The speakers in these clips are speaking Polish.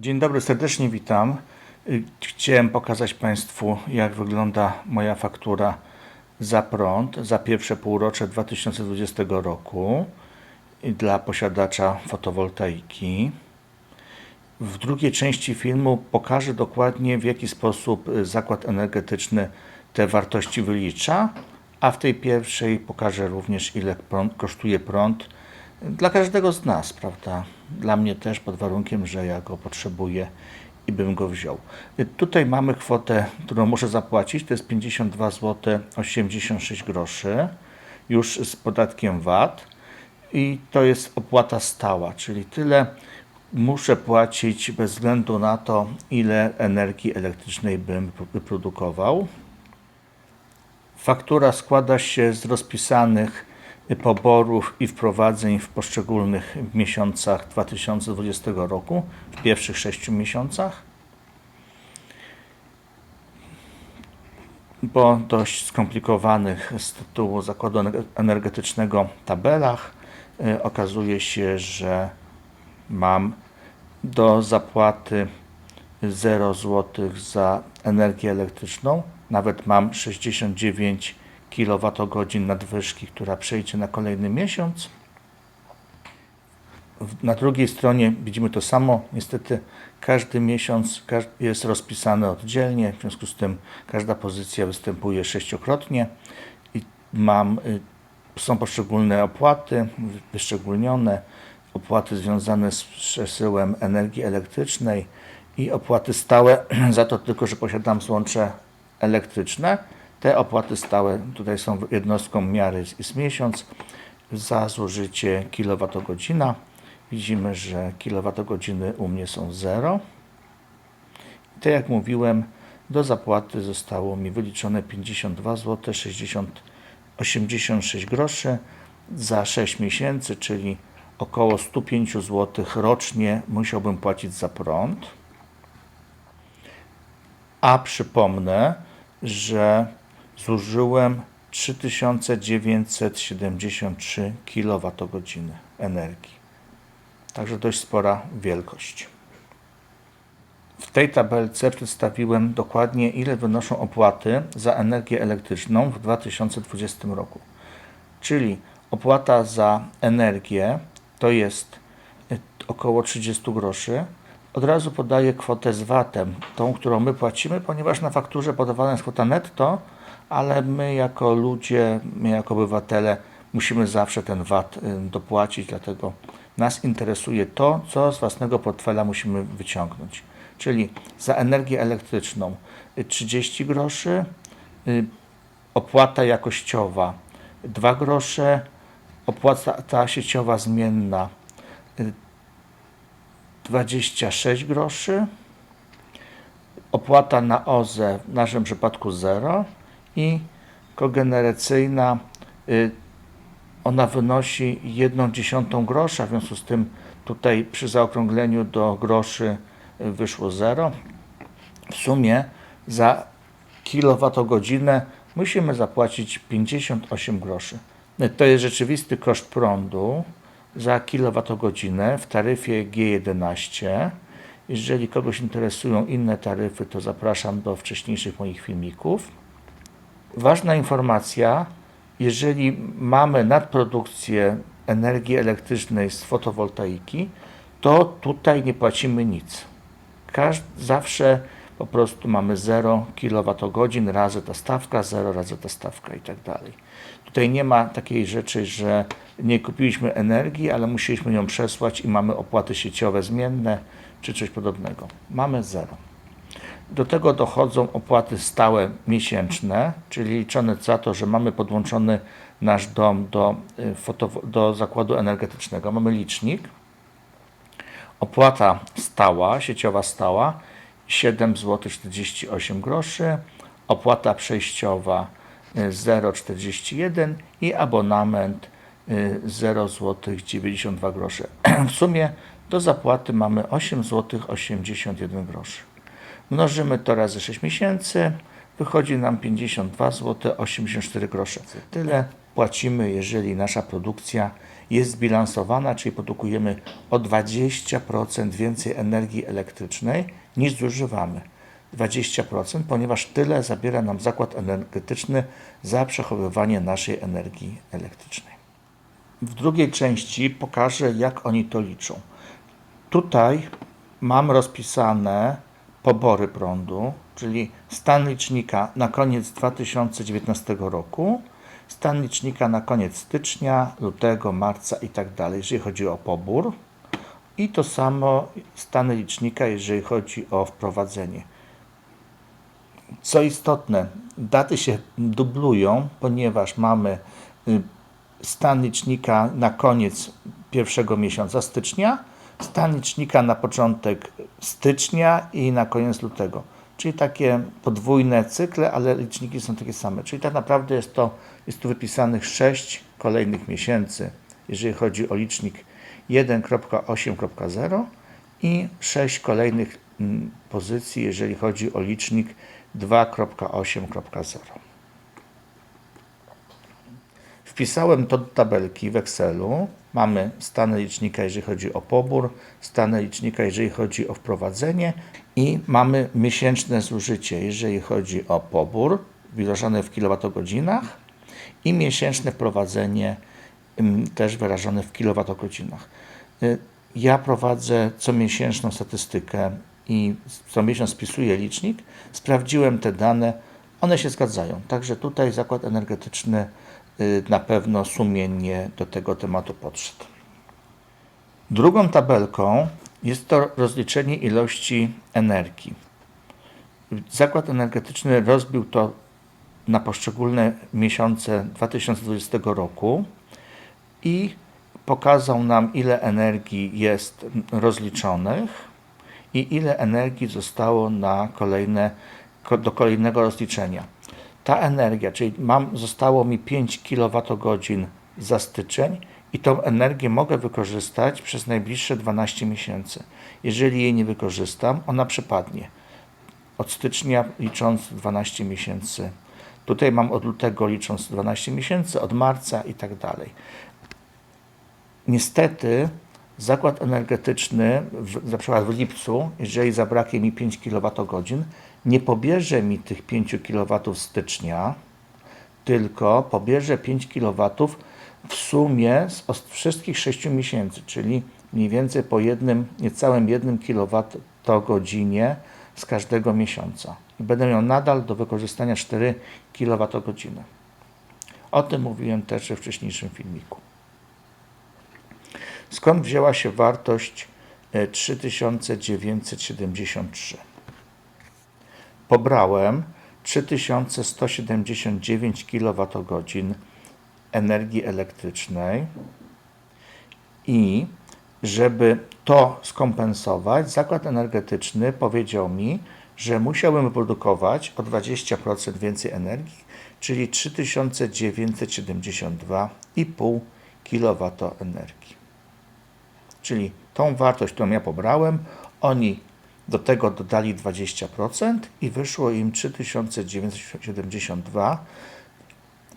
Dzień dobry, serdecznie witam. Y, Chciałem pokazać Państwu, jak wygląda moja faktura za prąd za pierwsze półrocze 2020 roku i dla posiadacza fotowoltaiki. W drugiej części filmu pokażę dokładnie, w jaki sposób y, zakład energetyczny te wartości wylicza, a w tej pierwszej pokażę również, ile prąd, kosztuje prąd dla każdego z nas, prawda? Dla mnie też, pod warunkiem, że ja go potrzebuję i bym go wziął. Tutaj mamy kwotę, którą muszę zapłacić, to jest 52 zł 86 groszy, już z podatkiem VAT i to jest opłata stała, czyli tyle muszę płacić bez względu na to, ile energii elektrycznej bym wyprodukował. Faktura składa się z rozpisanych poborów i wprowadzeń w poszczególnych miesiącach 2020 roku, w pierwszych sześciu miesiącach. Po dość skomplikowanych z tytułu zakładu ener- energetycznego tabelach y, okazuje się, że mam do zapłaty 0 zł za energię elektryczną. Nawet mam 69 kWh nadwyżki, która przejdzie na kolejny miesiąc. Na drugiej stronie widzimy to samo. Niestety każdy miesiąc jest rozpisany oddzielnie, w związku z tym każda pozycja występuje sześciokrotnie i mam, y, są poszczególne opłaty wyszczególnione, opłaty związane z przesyłem energii elektrycznej i opłaty stałe za to tylko, że posiadam złącze elektryczne. Te opłaty stałe tutaj są jednostką miary jest miesiąc za zużycie kilowatogodzina. Widzimy, że kilowatogodziny u mnie są 0. I tak jak mówiłem, do zapłaty zostało mi wyliczone 52 zł 60 86 groszy za 6 miesięcy, czyli około 105 zł rocznie musiałbym płacić za prąd. A przypomnę, że zużyłem 3973 kWh energii. Także dość spora wielkość. W tej tabelce przedstawiłem dokładnie, ile wynoszą opłaty za energię elektryczną w 2020 roku. Czyli opłata za energię to jest y, około 30 groszy. Od razu podaję kwotę z VAT-em, tą, którą my płacimy, ponieważ na fakturze podawana jest kwota netto, ale my jako ludzie, my jako obywatele musimy zawsze ten VAT y, dopłacić, dlatego nas interesuje to, co z własnego portfela musimy wyciągnąć. Czyli za energię elektryczną y, 30 groszy, y, opłata jakościowa 2 grosze, opłata ta sieciowa zmienna y, 26 groszy, opłata na OZE w naszym przypadku 0 i kogeneracyjna y, ona wynosi 1 dziesiątą grosza, w związku z tym tutaj przy zaokrągleniu do groszy y, wyszło 0. W sumie za kilowatogodzinę musimy zapłacić 58 groszy. To jest rzeczywisty koszt prądu za kilowatogodzinę w taryfie G11. Jeżeli kogoś interesują inne taryfy, to zapraszam do wcześniejszych moich filmików. Ważna informacja, jeżeli mamy nadprodukcję energii elektrycznej z fotowoltaiki, to tutaj nie płacimy nic. Każd zawsze po prostu mamy 0 kWh razy ta stawka, 0 razy ta stawka i tak dalej. Tutaj nie ma takiej rzeczy, że nie kupiliśmy energii, ale musieliśmy ją przesłać i mamy opłaty sieciowe zmienne czy coś podobnego. Mamy 0. Do tego dochodzą opłaty stałe miesięczne, czyli liczone za to, że mamy podłączony nasz dom do, y, do zakładu energetycznego. Mamy licznik. Opłata stała, sieciowa stała 7 zł 48 groszy, opłata przejściowa 0,41 i abonament y, 0 zł 92 grosze. W sumie do zapłaty mamy 8 zł 81 groszy. Mnożymy to razy 6 miesięcy, wychodzi nam 52 zł 84 grosze. Tyle płacimy, jeżeli nasza produkcja jest zbilansowana, czyli produkujemy o 20% więcej energii elektrycznej niż zużywamy. 20%, ponieważ tyle zabiera nam zakład energetyczny za przechowywanie naszej energii elektrycznej. W drugiej części pokażę, jak oni to liczą. Tutaj mam rozpisane pobory prądu, czyli stan licznika na koniec 2019 roku, stan licznika na koniec stycznia, lutego, marca i tak dalej, jeżeli chodzi o pobór. I to samo stany licznika, jeżeli chodzi o wprowadzenie. Co istotne, daty się dublują, ponieważ mamy y, stan licznika na koniec pierwszego miesiąca stycznia, stan licznika na początek stycznia i na koniec lutego. Czyli takie podwójne cykle, ale liczniki są takie same. Czyli tak naprawdę jest to jest tu wypisanych 6 kolejnych miesięcy, jeżeli chodzi o licznik 1.8.0 i 6 kolejnych mm, pozycji, jeżeli chodzi o licznik 2.8.0. Wpisałem to do tabelki w Excelu. Mamy stany licznika, jeżeli chodzi o pobór, stany licznika, jeżeli chodzi o wprowadzenie i mamy miesięczne zużycie, jeżeli chodzi o pobór wyrażone w kilowatogodzinach i miesięczne wprowadzenie też wyrażone w kilowatogodzinach. Y, Ja prowadzę comiesięczną statystykę i co miesiąc spisuję licznik. Sprawdziłem te dane, one się zgadzają. Także tutaj zakład energetyczny y, na pewno sumiennie do tego tematu podszedł. Drugą tabelką jest to rozliczenie ilości energii. Zakład energetyczny rozbił to na poszczególne miesiące 2020 roku i pokazał nam, ile energii jest rozliczonych i ile energii zostało na kolejne, ko- do kolejnego rozliczenia. Ta energia, czyli mam, zostało mi 5 kWh za styczeń i tą energię mogę wykorzystać przez najbliższe 12 miesięcy. Jeżeli jej nie wykorzystam, ona przepadnie. Od stycznia licząc 12 miesięcy. Tutaj mam od lutego licząc 12 miesięcy, od marca i tak dalej. Niestety zakład energetyczny, w, na przykład w lipcu, jeżeli zabraknie mi 5 kWh, nie pobierze mi tych 5 kW stycznia, tylko pobierze 5 kW w sumie z wszystkich 6 miesięcy, czyli mniej więcej po jednym, niecałym 1 kWh z każdego miesiąca. I będę miał nadal do wykorzystania 4 kWh. O tym mówiłem też we wcześniejszym filmiku. Skąd wzięła się wartość e, 3973? Pobrałem 3179 kWh energii elektrycznej i żeby to skompensować, zakład energetyczny powiedział mi, że musiałbym wyprodukować o 20% więcej energii, czyli 3972,5 kWh energii. Czyli tą wartość, którą ja pobrałem, oni do tego dodali 20% i wyszło im 3972.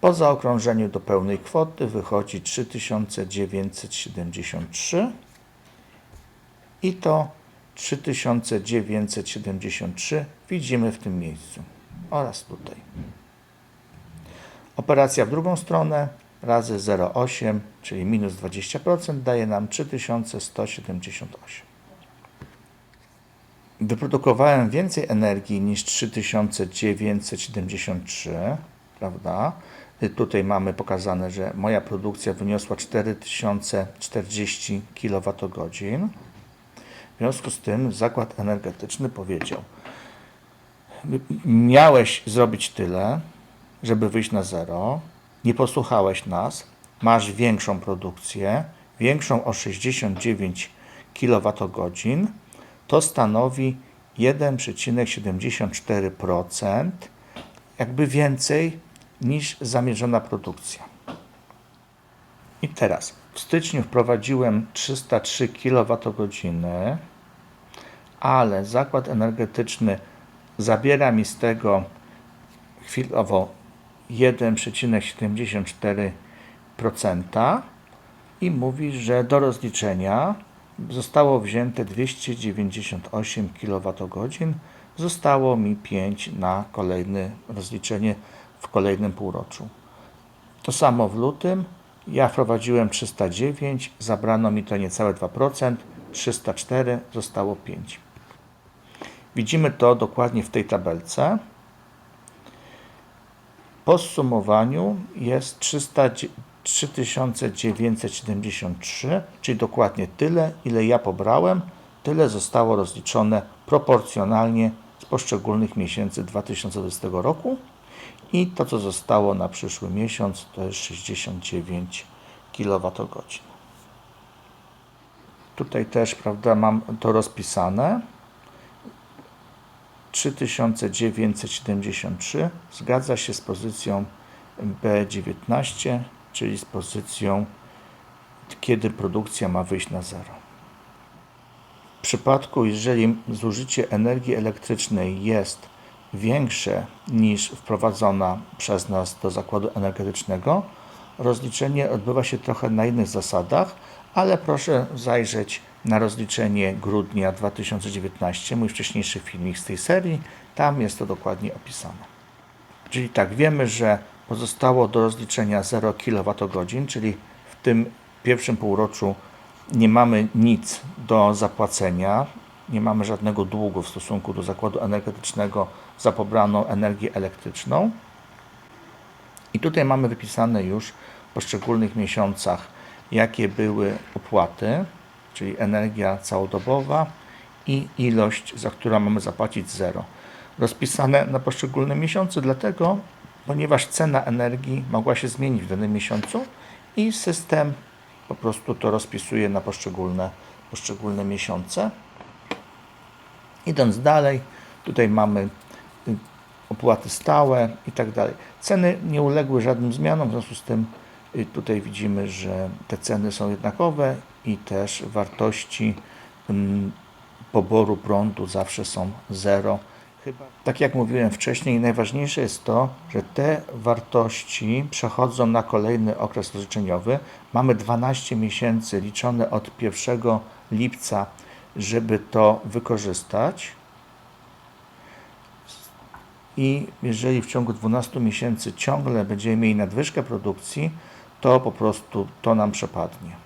Po zaokrążeniu do pełnej kwoty wychodzi 3973 i to 3973 widzimy w tym miejscu oraz tutaj. Operacja w drugą stronę razy 0,8, czyli minus 20% daje nam 3178. Wyprodukowałem więcej energii niż 3973, prawda? Y, Tutaj mamy pokazane, że moja produkcja wyniosła 4040 kWh. W związku z tym zakład energetyczny powiedział: Miałeś zrobić tyle, żeby wyjść na zero, nie posłuchałeś nas, masz większą produkcję, większą o 69 kWh, to stanowi 1,74%, jakby więcej niż zamierzona produkcja. I teraz w styczniu wprowadziłem 303 kWh, ale zakład energetyczny zabiera mi z tego chwilowo 1,74 procenta i mówi, że do rozliczenia zostało wzięte 298 kWh, zostało mi 5 na kolejne rozliczenie w kolejnym półroczu. To samo w lutym. Ja wprowadziłem 309, zabrano mi to niecałe 2%, 304, zostało 5. Widzimy to dokładnie w tej tabelce. Po zsumowaniu jest 300, 3973, czyli dokładnie tyle, ile ja pobrałem, tyle zostało rozliczone proporcjonalnie z poszczególnych miesięcy 2020 roku i to, co zostało na przyszły miesiąc, to jest 69 kWh. Tutaj też, prawda, mam to rozpisane. 3973 zgadza się z pozycją B19, czyli z pozycją, kiedy produkcja ma wyjść na zero. W przypadku, jeżeli zużycie energii elektrycznej jest większe niż wprowadzona przez nas do zakładu energetycznego, rozliczenie odbywa się trochę na innych zasadach, ale proszę zajrzeć na rozliczenie grudnia 2019, mój wcześniejszy filmik z tej serii, tam jest to dokładnie opisane. Czyli tak, wiemy, że pozostało do rozliczenia 0 kWh, czyli w tym pierwszym półroczu nie mamy nic do zapłacenia, nie mamy żadnego długu w stosunku do zakładu energetycznego za pobraną energię elektryczną. I tutaj mamy wypisane już w poszczególnych miesiącach, jakie były opłaty, czyli energia całodobowa i ilość, za którą mamy zapłacić zero. Rozpisane na poszczególne miesiące, dlatego, ponieważ cena energii mogła się zmienić w danym miesiącu i system po prostu to rozpisuje na poszczególne, poszczególne miesiące. Idąc dalej, tutaj mamy opłaty stałe i tak dalej. Ceny nie uległy żadnym zmianom, w związku z tym y, tutaj widzimy, że te ceny są jednakowe i też wartości mm, poboru prądu zawsze są zero. Chyba. Tak jak mówiłem wcześniej, najważniejsze jest to, że te wartości przechodzą na kolejny okres rozliczeniowy. Mamy 12 miesięcy liczone od 1 lipca, żeby to wykorzystać. I jeżeli w ciągu 12 miesięcy ciągle będziemy mieli nadwyżkę produkcji, to po prostu to nam przepadnie.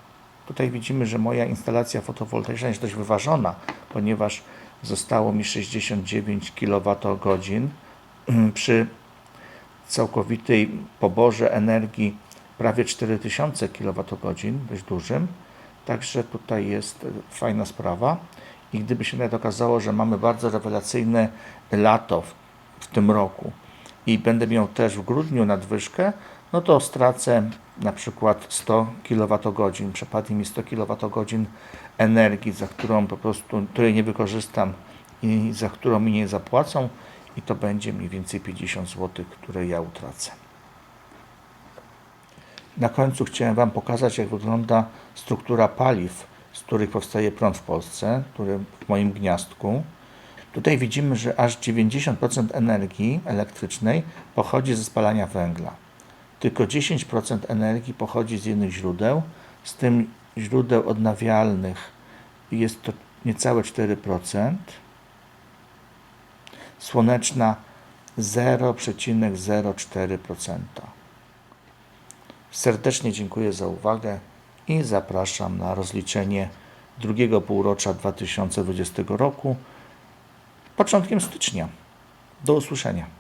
Tutaj widzimy, że moja instalacja fotowoltaiczna jest dość wyważona, ponieważ zostało mi 69 kWh przy całkowitej poborze energii prawie 4000 kWh, dość dużym. Także tutaj jest fajna sprawa. I gdyby się nawet okazało, że mamy bardzo rewelacyjne lato w, w tym roku i będę miał też w grudniu nadwyżkę, no to stracę na przykład 100 kWh, przepadnie mi 100 kWh energii, za którą po prostu, której nie wykorzystam i za którą mi nie zapłacą i to będzie mniej więcej 50 zł, które ja utracę. Na końcu chciałem Wam pokazać, jak wygląda struktura paliw, z których powstaje prąd w Polsce, który w moim gniazdku. Tutaj widzimy, że aż 90% energii elektrycznej pochodzi ze spalania węgla. Tylko 10% energii pochodzi z innych źródeł, z tym źródeł odnawialnych jest to niecałe 4%, słoneczna 0,04%. Serdecznie dziękuję za uwagę i zapraszam na rozliczenie drugiego półrocza 2020 roku początkiem stycznia. Do usłyszenia.